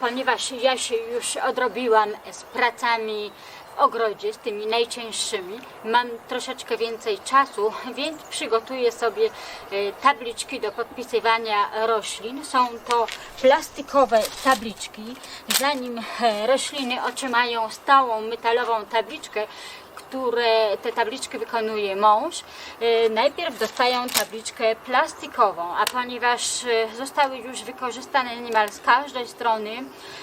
ponieważ ja się już odrobiłam z pracami w ogrodzie, z tymi najcięższymi, mam troszeczkę więcej czasu, więc przygotuję sobie e, tabliczki do podpisywania roślin. Są to plastikowe tabliczki. Zanim e, rośliny otrzymają stałą metalową tabliczkę, które te tabliczki wykonuje mąż, e, najpierw dostają tabliczkę plastikową, a ponieważ e, zostały już wykorzystane niemal z każdej strony,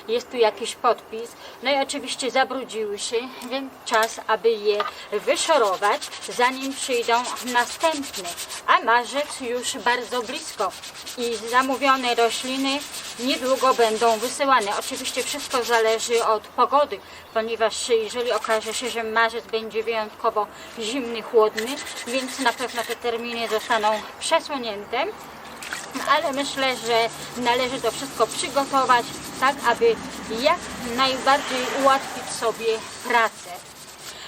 jest tu jakiś podpis, no i oczywiście zabrudziły się, więc czas, aby je wyszorować, zanim przyjdą następne. A marzec już bardzo blisko i zamówione rośliny niedługo będą wysyłane. Oczywiście wszystko zależy od pogody, ponieważ jeżeli okaże się, że marzec będzie wyjątkowo zimny, chłodny, więc na pewno te terminy zostaną przesunięte. Ale myślę, że należy to wszystko przygotować tak, aby jak najbardziej ułatwić sobie pracę.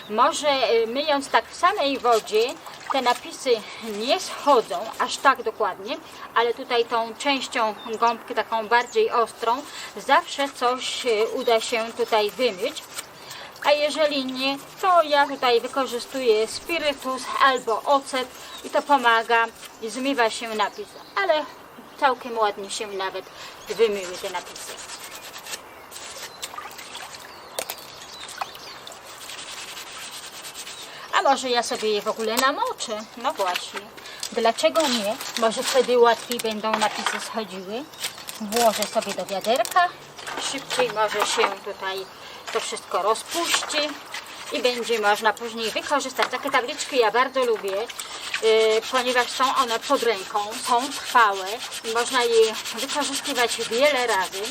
Może y, myjąc tak w samej wodzie, te napisy nie schodzą aż tak dokładnie, ale tutaj tą częścią gąbki, taką bardziej ostrą, zawsze coś y, uda się tutaj wymyć. A jeżeli nie, to ja tutaj wykorzystuję spirytus albo ocet i to pomaga i zmywa się napis, ale całkiem ładnie się nawet wymyły te napisy. A może ja sobie je w ogóle namoczę? No właśnie. Dlaczego nie? Może wtedy łatwiej będą napisy schodziły. Włożę sobie do wiaderka. Szybciej może się tutaj to wszystko rozpuści i będzie można później wykorzystać. Takie tabliczki ja bardzo lubię, yy, ponieważ są one pod ręką, są trwałe i można je wykorzystywać wiele razy,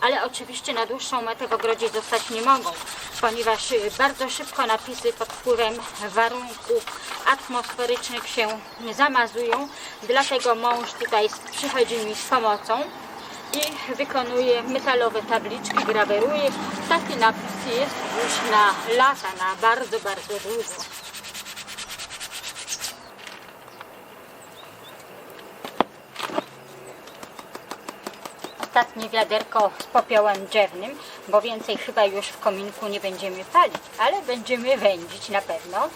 ale oczywiście na dłuższą metę w ogrodzie zostać nie mogą, ponieważ yy, bardzo szybko napisy pod wpływem warunków atmosferycznych się zamazują, dlatego mąż tutaj przychodzi mi z pomocą i wykonuje metalowe tabliczki, graweruje. Taki napis jest już na lata, na bardzo, bardzo długo. Ostatnie wiaderko z popiołem drzewnym, bo więcej chyba już w kominku nie będziemy palić, ale będziemy wędzić na pewno.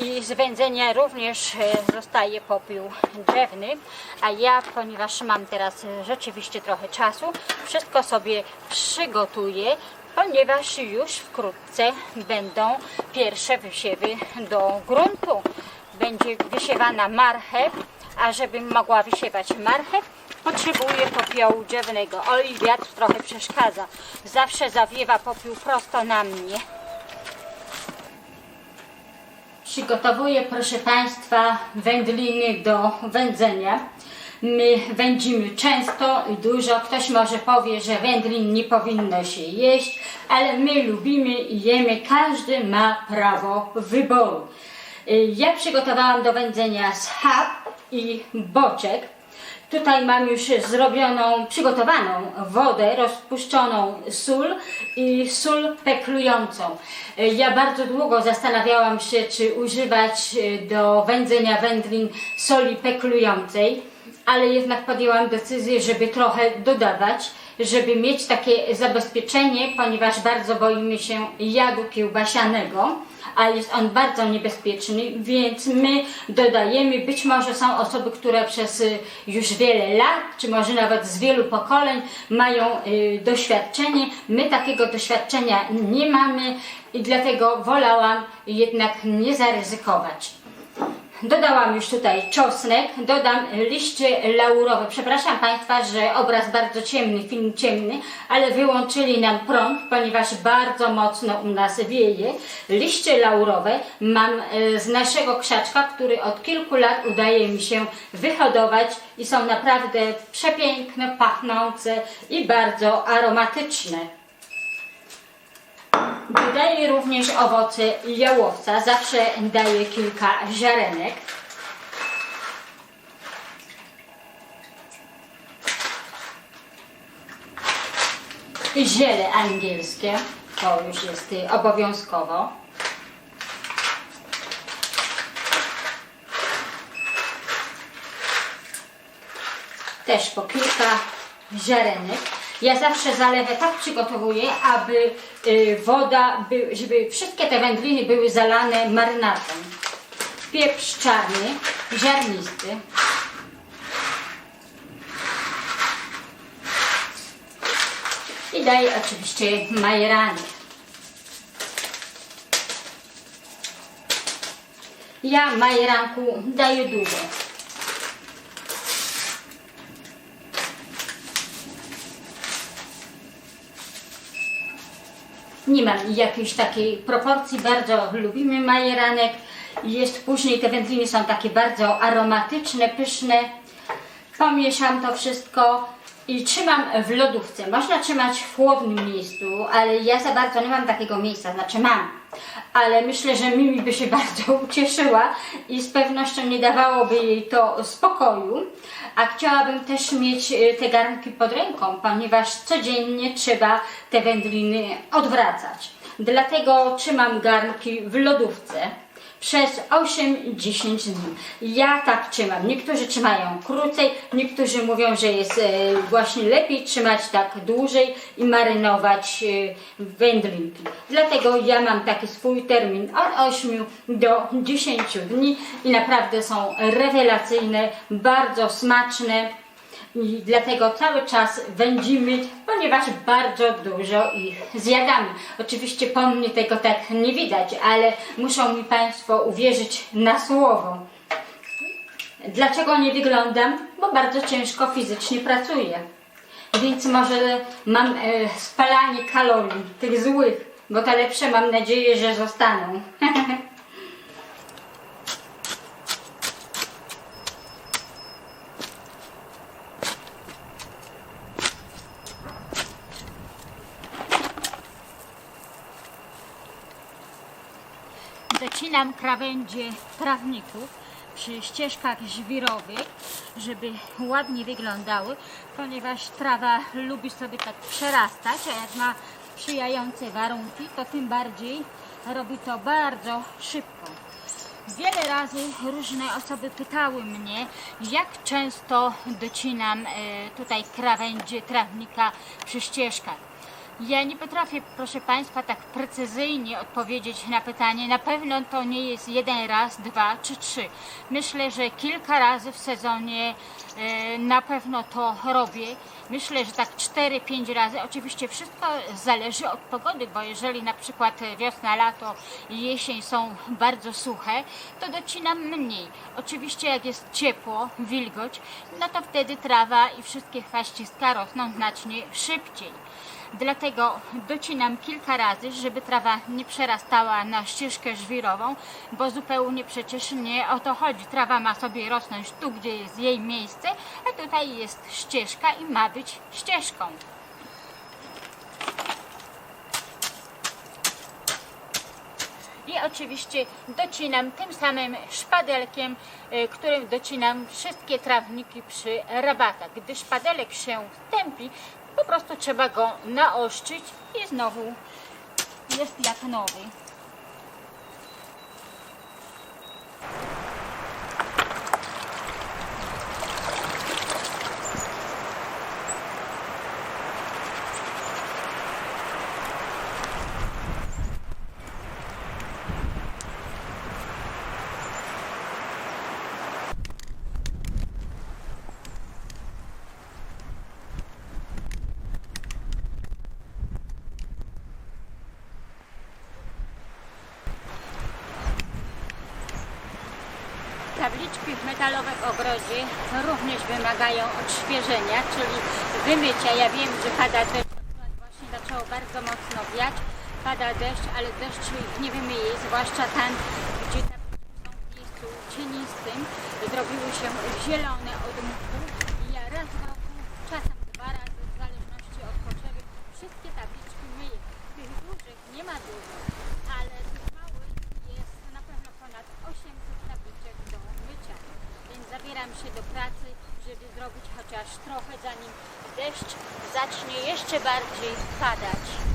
I z wędzenia również e, zostaje popiół drzewny, a ja, ponieważ mam teraz e, rzeczywiście trochę czasu, wszystko sobie przygotuję, ponieważ już wkrótce będą pierwsze wysiewy do gruntu. Będzie wysiewana marchew, a żebym mogła wysiewać marchew, potrzebuję popiołu drzewnego. Oj, wiatr trochę przeszkadza. Zawsze zawiewa popiół prosto na mnie. Przygotowuję, proszę Państwa, wędliny do wędzenia. My wędzimy często i dużo. Ktoś może powie, że wędlin nie powinno się jeść, ale my lubimy i jemy. Każdy ma prawo wyboru. Y, Ja przygotowałam do wędzenia schab i boczek. Tutaj mam już zrobioną, przygotowaną wodę, rozpuszczoną sól i sól peklującą. Ja bardzo długo zastanawiałam się, czy używać e, do wędzenia wędlin soli peklującej, ale jednak podjęłam decyzję, żeby trochę dodawać, żeby mieć takie zabezpieczenie, ponieważ bardzo boimy się jadu kiełbasianego a jest on bardzo niebezpieczny, więc my dodajemy, być może są osoby, które przez y, już wiele lat, czy może nawet z wielu pokoleń mają y, doświadczenie. My takiego doświadczenia nie mamy i dlatego wolałam jednak nie zaryzykować. Dodałam już tutaj czosnek, dodam liście laurowe. Przepraszam Państwa, że obraz bardzo ciemny, film ciemny, ale wyłączyli nam prąd, ponieważ bardzo mocno u nas wieje. Liście laurowe mam e, z naszego krzaczka, który od kilku lat udaje mi się wyhodować i są naprawdę przepiękne, pachnące i bardzo aromatyczne. Dodaję również owoce jałowca, zawsze daję kilka ziarenek. Ziele angielskie, to już jest y, obowiązkowo. Też po kilka ziarenek. Ja zawsze zalewę tak przygotowuję, aby y, woda, by, żeby wszystkie te wędliny były zalane marynatem. Pieprz czarny, ziarnisty. I daję oczywiście majeranie. Ja majeranku daję dużo. Nie mam jakiejś takiej proporcji, bardzo lubimy majeranek. Jest później, te wędliny są takie bardzo aromatyczne, pyszne. Pomieszam to wszystko i trzymam w lodówce. Można trzymać w chłodnym miejscu, ale ja za bardzo nie mam takiego miejsca, znaczy mam. Ale myślę, że Mimi by się bardzo ucieszyła i z pewnością nie dawałoby jej to spokoju. A chciałabym też mieć e, te garnki pod ręką, ponieważ codziennie trzeba te wędliny odwracać. Dlatego trzymam garnki w lodówce przez 8-10 dni. Ja tak trzymam. Niektórzy trzymają krócej, niektórzy mówią, że jest e, właśnie lepiej trzymać tak dłużej i marynować e, wędlinki. Dlatego ja mam taki swój termin od 8 do 10 dni i naprawdę są rewelacyjne, bardzo smaczne. I dlatego cały czas wędzimy, ponieważ bardzo dużo ich zjadamy. Oczywiście po mnie tego tak nie widać, ale muszą mi Państwo uwierzyć na słowo. Dlaczego nie wyglądam? Bo bardzo ciężko fizycznie pracuję. Więc może mam e, spalanie kalorii, tych złych, bo te lepsze mam nadzieję, że zostaną. Zacinam krawędzie trawników przy ścieżkach żwirowych, żeby ładnie wyglądały, ponieważ trawa lubi sobie tak przerastać, a jak ma sprzyjające warunki, to tym bardziej robi to bardzo szybko. Wiele razy różne osoby pytały mnie, jak często docinam e, tutaj krawędzie trawnika przy ścieżkach. Ja nie potrafię, proszę Państwa, tak precyzyjnie odpowiedzieć na pytanie. Na pewno to nie jest jeden raz, dwa czy trzy. Myślę, że kilka razy w sezonie e, na pewno to robię. Myślę, że tak 4-5 razy. Oczywiście wszystko zależy od pogody, bo jeżeli na przykład wiosna, lato i jesień są bardzo suche, to docinam mniej. Oczywiście jak jest ciepło, wilgoć, no to wtedy trawa i wszystkie chwaściska rosną znacznie szybciej. Dlatego docinam kilka razy, żeby trawa nie przerastała na ścieżkę żwirową, bo zupełnie przecież nie o to chodzi. Trawa ma sobie rosnąć tu, gdzie jest jej miejsce, a tutaj jest ścieżka i ma być ścieżką. I oczywiście docinam tym samym szpadelkiem, y, którym docinam wszystkie trawniki przy rabatach. Gdy szpadelek się stępi, po prostu trzeba go naostrzyć i znowu jest jak nowy. Tabliczki w metalowym ogrodzie. Również wymagają odświeżenia, czyli wymycia. Ja wiem, że pada deszcz, właśnie zaczęło bardzo mocno wiać, pada deszcz, ale deszcz ich nie wymyje, zwłaszcza tam, gdzie tabliczki są w miejscu cienistym, zrobiły się zielone od mchu. Ja raz w roku, czasem dwa razy, w zależności od potrzeby, wszystkie tabliczki myję. Tych dużych nie ma dużo, ale tych małych jest na pewno ponad 800 tabliczek do mycia. Więc zabieram się do pracy, żeby zrobić chociaż trochę, zanim deszcz zacznie jeszcze bardziej padać.